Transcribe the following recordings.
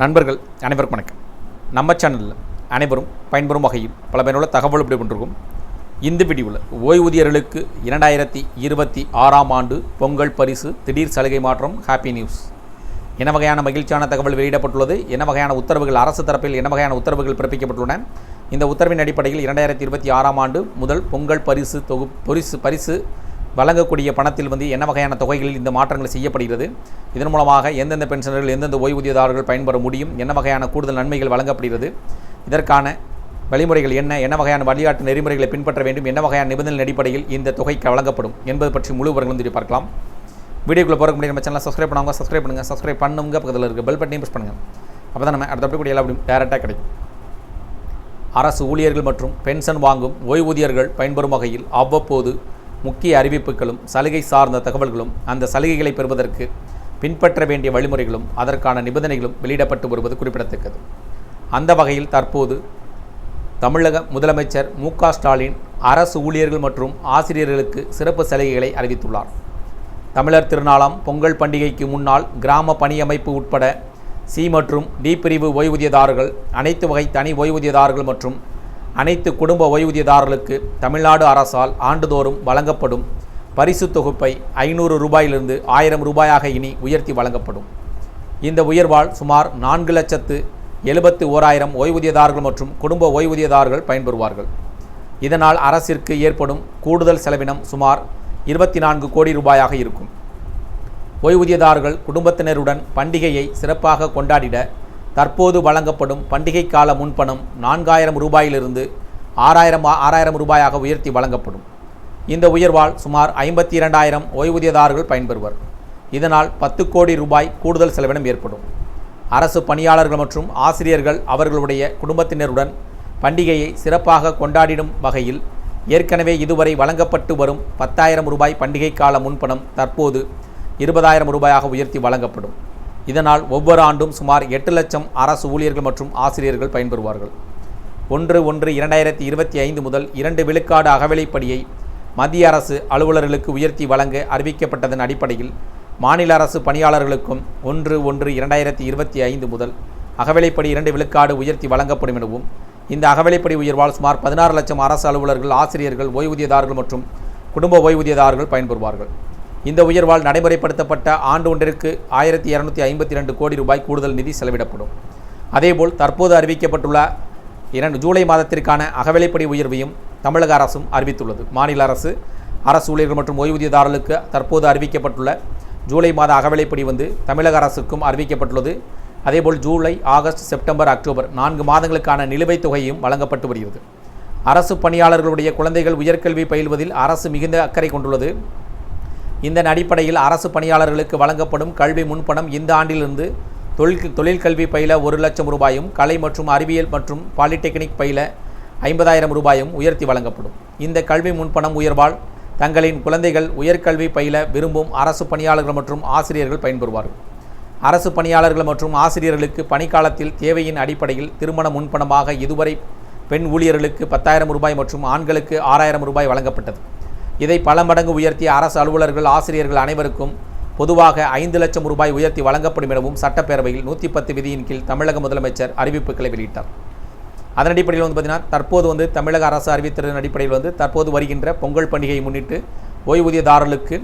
நண்பர்கள் அனைவருக்கும் வணக்கம். நம்ம சேனலில் அனைவரும் பயன்பெறும் வகையில் பல பயனுள்ள தகவல் இப்படி கொண்டிருக்கும். இந்த வீடியோவில் ஓய்வூதியர்களுக்கு இரண்டாயிரத்தி இருபத்தி ஆறாம் ஆண்டு பொங்கல் பரிசு திடீர் சலுகை மாற்றம் ஹாப்பி நியூஸ் என்ன வகையான மகிழ்ச்சியான தகவல் வெளியிடப்பட்டுள்ளது? என்ன வகையான உத்தரவுகள் அரசு தரப்பில் என்ன வகையான உத்தரவுகள் பிறப்பிக்கப்பட்டுள்ளன? இந்த உத்தரவின் அடிப்படையில் இரண்டாயிரத்தி இருபத்தி ஆறாம் ஆண்டு முதல் பொங்கல் பரிசு தொகு பரிசு பரிசு வழங்கக்கூடிய பணத்தில் வந்து என்ன வகையான தொகைகளில் இந்த மாற்றங்கள் செய்யப்படுகிறது? இதன் மூலமாக எந்தெந்த பென்ஷனர்கள் எந்தெந்த ஓய்வூதியதாரர்கள் பயன்பெற முடியும்? என்ன வகையான கூடுதல் நன்மைகள் வழங்கப்படுகிறது? இதற்கான வழிமுறைகள் என்ன? என்ன வகையான வழிகாட்டு நெறிமுறைகளை பின்பற்ற வேண்டும்? என்ன வகையான நிபந்தனை அடிப்படையில் இந்த தொகைக்கு வழங்கப்படும்? என்பது பற்றி முழு விவரங்களும் தெரிவி பார்க்கலாம். வீடியோக்குள்ளே போகிற முடியும் நம்ம சேனலை சப்ஸ்கிரைப் பண்ணுவாங்க சப்ஸ்கிரைப் பண்ணுங்கள் சப்ஸ்கிரைப் பண்ணுங்க. பக்கத்தில் இருக்க பெல் பட்டனையும் ப்ரெஸ் பண்ணுங்கள் அப்போ தான் நம்ம அடுத்த கூடிய எல்லாம் டேரெக்டாக கிடைக்கும். அரசு ஊழியர்கள் மற்றும் பென்ஷன் வாங்கும் ஓய்வூதியர்கள் பயன்பெறும் வகையில் அவ்வப்போது முக்கிய அறிவிப்புகளும் சலுகை சார்ந்த தகவல்களும் அந்த சலுகைகளை பெறுவதற்கு பின்பற்ற வேண்டிய வழிமுறைகளும் அதற்கான நிபந்தனைகளும் வெளியிடப்பட்டு வருவது குறிப்பிடத்தக்கது. அந்த வகையில் தற்போது தமிழக முதலமைச்சர் மு ஸ்டாலின் அரசு ஊழியர்கள் மற்றும் ஆசிரியர்களுக்கு சிறப்பு சலுகைகளை அறிவித்துள்ளார். தமிழர் திருநாளாம் பொங்கல் பண்டிகைக்கு முன்னால் கிராம பணியமைப்பு உட்பட சி மற்றும் டி பிரிவு ஓய்வூதியதாரர்கள் அனைத்து வகை தனி ஓய்வூதியதாரர்கள் மற்றும் அனைத்து குடும்ப ஓய்வூதியதாரர்களுக்கு தமிழ்நாடு அரசால் ஆண்டுதோறும் வழங்கப்படும் பரிசு தொகுப்பை ஐநூறு ரூபாயிலிருந்து ஆயிரம் ரூபாயாக இனி உயர்த்தி வழங்கப்படும். இந்த உயர்வால் சுமார் நான்கு லட்சத்து எழுபத்து ஓராயிரம் ஓய்வூதியதாரர்கள் மற்றும் குடும்ப ஓய்வூதியதாரர்கள் பயன்பெறுவார்கள். இதனால் அரசிற்கு ஏற்படும் கூடுதல் செலவினம் சுமார் இருபத்தி நான்கு கோடி ரூபாயாக இருக்கும். ஓய்வூதியதாரர்கள் குடும்பத்தினருடன் பண்டிகையை சிறப்பாக கொண்டாடிட தற்போது வழங்கப்படும் பண்டிகை கால முன்பணம் நான்காயிரம் ரூபாயிலிருந்து ஆறாயிரம் ஆறாயிரம் ரூபாயாக உயர்த்தி வழங்கப்படும். இந்த உயர்வால் சுமார் ஐம்பத்தி இரண்டாயிரம் ஓய்வூதியதாரர்கள் பயன்பெறுவர். இதனால் பத்து கோடி ரூபாய் கூடுதல் செலவினம் ஏற்படும். அரசு பணியாளர்கள் மற்றும் ஆசிரியர்கள் அவர்களுடைய குடும்பத்தினருடன் பண்டிகையை சிறப்பாக கொண்டாடிடும் வகையில் ஏற்கனவே இதுவரை வழங்கப்பட்டு வரும் பத்தாயிரம் ரூபாய் பண்டிகை கால முன்பணம் தற்போது இருபதாயிரம் ரூபாயாக உயர்த்தி வழங்கப்படும். இதனால் ஒவ்வொரு ஆண்டும் சுமார் எட்டு லட்சம் அரசு ஊழியர்கள் மற்றும் ஆசிரியர்கள் பயன்பெறுவார்கள். ஒன்று ஒன்று இரண்டாயிரத்தி இருபத்தி ஐந்து முதல் இரண்டு விழுக்காடு அகவிலைப்படியை மத்திய அரசு அலுவலர்களுக்கு உயர்த்தி வழங்க அறிவிக்கப்பட்டதன் அடிப்படையில் மாநில அரசு பணியாளர்களுக்கும் ஒன்று ஒன்று இரண்டாயிரத்தி இருபத்தி ஐந்து முதல் அகவிலைப்படி இரண்டு விழுக்காடு உயர்த்தி வழங்கப்படும் எனவும் இந்த அகவிலைப்படி உயர்வால் சுமார் பதினாறு லட்சம் அரசு அலுவலர்கள் ஆசிரியர்கள் ஓய்வூதியதாரர்கள் மற்றும் குடும்ப ஓய்வூதியதாரர்கள் பயன்பெறுவார்கள். இந்த உயர்வால் நடைமுறைப்படுத்தப்பட்ட ஆண்டு ஒன்றிற்கு ஆயிரத்தி இரநூத்தி ஐம்பத்தி ரெண்டு கோடி ரூபாய் கூடுதல் நிதி செலவிடப்படும். அதேபோல் தற்போது அறிவிக்கப்பட்டுள்ள இரண்டு ஜூலை மாதத்திற்கான அகவிலைப்படி உயர்வையும் தமிழக அரசும் அறிவித்துள்ளது. மாநில அரசு அரசு ஊழியர்கள் மற்றும் ஓய்வூதியதாரர்களுக்கு தற்போது அறிவிக்கப்பட்டுள்ள ஜூலை மாத அகவிலைப்படி வந்து தமிழக அரசுக்கும் அறிவிக்கப்பட்டுள்ளது. அதேபோல் ஜூலை ஆகஸ்ட் செப்டம்பர் அக்டோபர் நான்கு மாதங்களுக்கான நிலுவைத் தொகையும் வழங்கப்பட்டு வருகிறது. அரசு பணியாளர்களுடைய குழந்தைகள் உயர்கல்வி பயில்வதில் அரசு மிகுந்த அக்கறை கொண்டுள்ளது. இந்த அடிப்படையில் அரசு பணியாளர்களுக்கு வழங்கப்படும் கல்வி முன்பணம் இந்த ஆண்டிலிருந்து தொழில் தொழில் கல்வி பயில ஒரு லட்சம் ரூபாயும் கலை மற்றும் அறிவியல் மற்றும் பாலிடெக்னிக் பயில ஐம்பதாயிரம் ரூபாயும் உயர்த்தி வழங்கப்படும். இந்த கல்வி முன்பணம் உயர்வால் தங்களின் குழந்தைகள் உயர்கல்வி பயில விரும்பும் அரசு பணியாளர்கள் மற்றும் ஆசிரியர்கள் பயன்பெறுவார்கள். அரசு பணியாளர்கள் மற்றும் ஆசிரியர்களுக்கு பணிக்காலத்தில் தேவையின் அடிப்படையில் திருமண முன்பணமாக இதுவரை பெண் ஊழியர்களுக்கு பத்தாயிரம் ரூபாய் மற்றும் ஆண்களுக்கு ஆறாயிரம் ரூபாய் வழங்கப்பட்டது. இதை பல மடங்கு உயர்த்திய அரசு அலுவலர்கள் ஆசிரியர்கள் அனைவருக்கும் பொதுவாக ஐந்து லட்சம் ரூபாய் உயர்த்தி வழங்கப்படும் எனவும் சட்டப்பேரவையில் நூற்றி பத்து விதியின் கீழ் தமிழக முதலமைச்சர் அறிவிப்புகளை வெளியிட்டார். அதன் அடிப்படையில் வந்து பார்த்திங்கன்னா தற்போது வந்து தமிழக அரசு அறிவித்ததன் அடிப்படையில் வந்து தற்போது வருகின்ற பொங்கல் பண்டிகையை முன்னிட்டு ஓய்வூதியதாரர்களுக்கு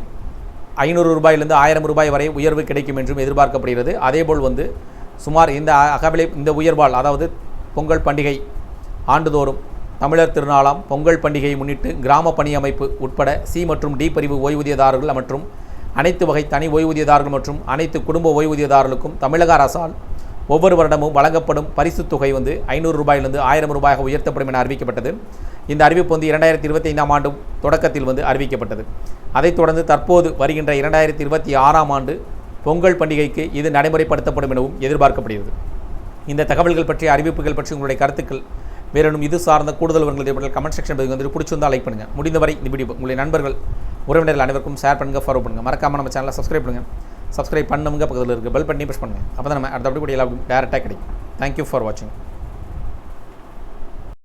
ஐநூறு ரூபாயிலிருந்து ஆயிரம் ரூபாய் வரை உயர்வு கிடைக்கும் என்றும் எதிர்பார்க்கப்படுகிறது. அதேபோல் வந்து சுமார் இந்த அகவிலை இந்த உயர்வால் அதாவது பொங்கல் பண்டிகை ஆண்டுதோறும் தமிழர் திருநாளாம் பொங்கல் பண்டிகையை முன்னிட்டு கிராம பணி அமைப்பு உட்பட சி மற்றும் டி பிரிவு ஓய்வூதியதாரர்கள் மற்றும் அனைத்து வகை தனி ஓய்வூதியதாரர்கள் மற்றும் அனைத்து குடும்ப ஓய்வூதியதாரர்களுக்கும் தமிழக அரசால் ஒவ்வொரு வருடமும் வழங்கப்படும் பரிசுத் தொகை வந்து ஐநூறு ரூபாயிலிருந்து ஆயிரம் ரூபாயாக உயர்த்தப்படும் என அறிவிக்கப்பட்டது. இந்த அறிவிப்பு வந்து இரண்டாயிரத்தி இருபத்தி ஐந்தாம் ஆண்டு தொடக்கத்தில் வந்து அறிவிக்கப்பட்டது. அதைத் தொடர்ந்து தற்போது வருகின்ற இரண்டாயிரத்தி இருபத்தி ஆறாம் ஆண்டு பொங்கல் பண்டிகைக்கு இது நடைமுறைப்படுத்தப்படும் எனவும் எதிர்பார்க்கப்படுகிறது. இந்த தகவல்கள் பற்றிய அறிவிப்புகள் பற்றி உங்களுடைய கருத்துக்கள் வேறொன்றும் இது சார்ந்த கூடுதல் விவரங்கள் கமெண்ட் செக்ஷன் பதிவு வந்து பிடிச்சிருந்தால் லைக் பண்ணுங்கள் முடிந்தவரை இந்த வீடியோ உங்களுடைய நண்பர்கள் உறவினர்கள் அனைவருக்கும் ஷேர் பண்ணுங்கள் ஃபாலோ பண்ணுங்கள் மறக்காமல் நம்ம சேனலை சப்ஸ்கிரைப் பண்ணுங்கள் சப்ஸ்கிரைப் பண்ணுங்க பக்கத்தில் இருக்க பெல் பண்ணி ப்ரெஸ் பண்ணுங்கள் அப்போ தான் நம்ம அடுத்த கூட எல்லா டேரெக்டாக கிடைக்கும். தேங்க்யூ ஃபார் வாட்சிங்